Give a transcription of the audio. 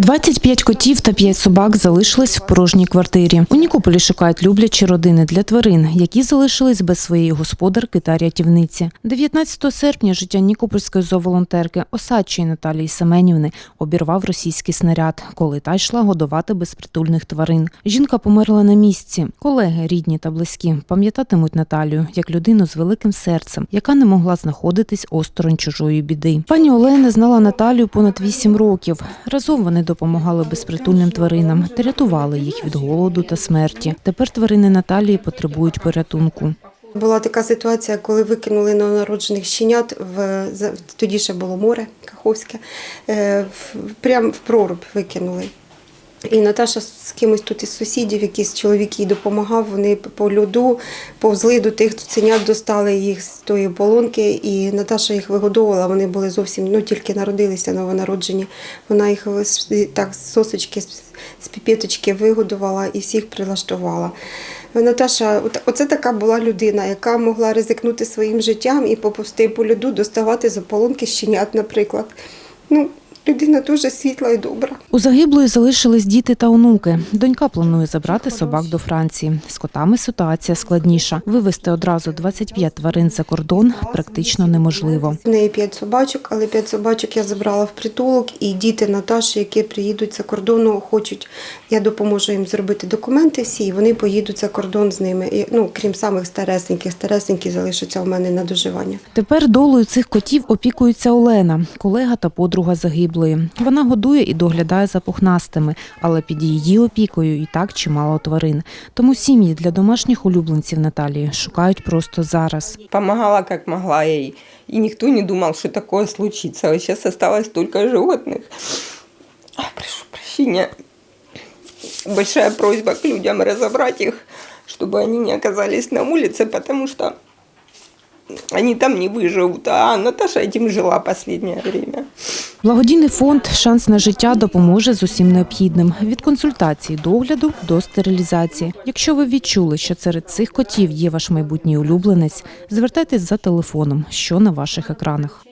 25 котів та 5 собак залишились в порожній квартирі. У Нікополі шукають люблячі родини для тварин, які залишились без своєї господарки та рятівниці. 19 серпня життя нікопольської зооволонтерки Осадчої Наталії Семенівни обірвав російський снаряд, коли та йшла годувати безпритульних тварин. Жінка померла на місці. Колеги, рідні та близькі пам'ятатимуть Наталію як людину з великим серцем, яка не могла знаходитись осторонь чужої біди. Пані Олена знала Наталію понад 8 років. Разом вони допомагали безпритульним тваринам та рятували їх від голоду та смерті. Тепер тварини Наталії потребують порятунку. Була така ситуація, коли викинули новонароджених щенят в тоді ще було море Каховське, е, прямо в проруб викинули. І Наташа з кимось тут із сусідів, якийсь чоловік їй допомагав. Вони по льоду повзли до тих цуценят, достали їх з тої болонки, і Наташа їх вигодовувала. Вони були зовсім ну тільки народилися новонароджені. Вона їх так з сосочки, з- піпеточки вигодувала і всіх прилаштувала. Наташа, оце така була людина, яка могла ризикнути своїм життям і поповсти по льоду, доставати з ополонки щенят, наприклад. Ну, людина дуже світла і добра. У загиблої залишились діти та онуки. Донька планує забрати собак до Франції. З котами ситуація складніша. Вивезти одразу 25 тварин за кордон практично неможливо. В неї п'ять собачок, але п'ять собачок я забрала в притулок, і діти Наташі, які приїдуть за кордону, хочуть, я допоможу їм зробити документи всі, і вони поїдуть за кордон з ними. І, ну, крім самих старесеньких, старесенькі залишаться у мене на доживання. Тепер долею цих котів опікується Олена, колега та подруга загиблої. Вона годує і доглядає за пухнастими, але під її опікою і так чимало тварин. Тому сім'ї для домашніх улюбленців Наталії шукають просто зараз. помогала как могла ей. И никто не думал, что такое случится. А сейчас осталось только животных. А, Прошу прощения. Большая просьба к людям разобрать их, чтобы они не оказались на улице, потому что они там не выживут. А Наташа этим жила последнее время. Благодійний фонд Шанс на життя допоможе з усім необхідним від консультації догляду до стерилізації. Якщо ви відчули, що серед цих котів є ваш майбутній улюбленець, звертайтесь за телефоном, що на ваших екранах.